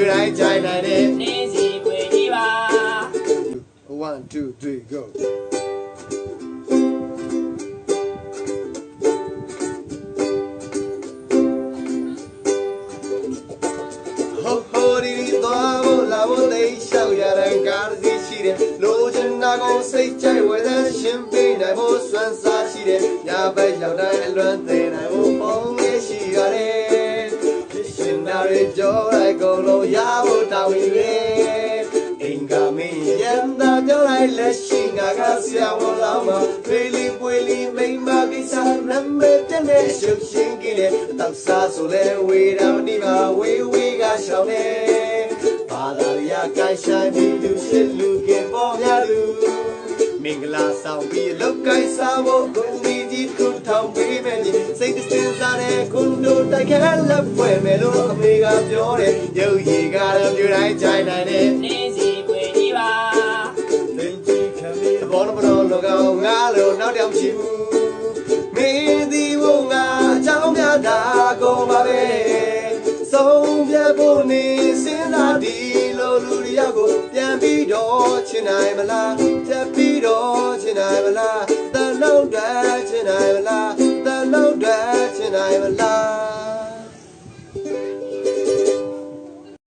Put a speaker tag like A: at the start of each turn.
A: ယူတိုင်းကြိုင်နိုင်တယ်
B: နေစီပွေကြီးပါ
A: 1 2 3 go ဟိုဟိုဒီဒီသွားဖို့လာဖို့သိရှောက်ရတဲ့ကားစီရှိတယ်လိုချင်တာကိုစိတ်ကြိုက်ဝယ်တဲ့ ရှင်ပေးနိုင်ဖို့စွမ်းစားရှိတယ်ညာဘက်ရောက်တိုင်းအလွမ်းသိနိုင်ဖို့ပုံရရှိရတယ်ဖြစ်ရှင်တာတွေကြောလိုက်ကုန်လို့ရဖို့တောင်းရင်အင်္ဂါမင်းရန်တာကြောလိုက်လက်ရှိငါကဆရာဝန်လောင်းမှာဖေးလီပွေလီမိမ့်မကိစ္စနံပါတ်တဲ့နဲ့ရှုပ်ရှင်းကြည့်တယ်တောက်စားဆိုလဲဝေးတော်ဒီမှာဝေးဝေးကရှောင်းနေဘာသာရကိုင်ဆိုင်ပြီးလူရှိလူကပေါ်များလူမင်္ဂလာဆောင်ပြီးလောက်ကိုင်စားဖို့ဂုဏ်ဒီကြီးခုထောင်ပေးမယ်ကြီးစိတ်စင်စားတဲ့ခွန်တို့တိုက်ခဲလက်ပွဲမယ်လို့အမေ ကပြောတယ်ရုပ်ရည်ကတော့ပြူတိုင်းကြိုင်နိုင်တယ်
B: နေစီခွေကြီးပါ
A: နေကြည့်ခမီးဘောလုံးဘောလုံးလောကောင်ငါလိုနောက်တောင်ရှိဘူးမင်းဒီဘုံငါအကြောင်းပြတာကုန်ပါပဲဆုံးပြဖို့နေစဉ်းစားဒီလိုလူတယောက်ကိုပြန်ပြီးတော့ချင်နိုင်မလားတက်ပြီးတော့ချင်နိုင်မလားတလုံးတက်ချင်နိုင်မလားတလုံးတက်ချင်နိုင်မလား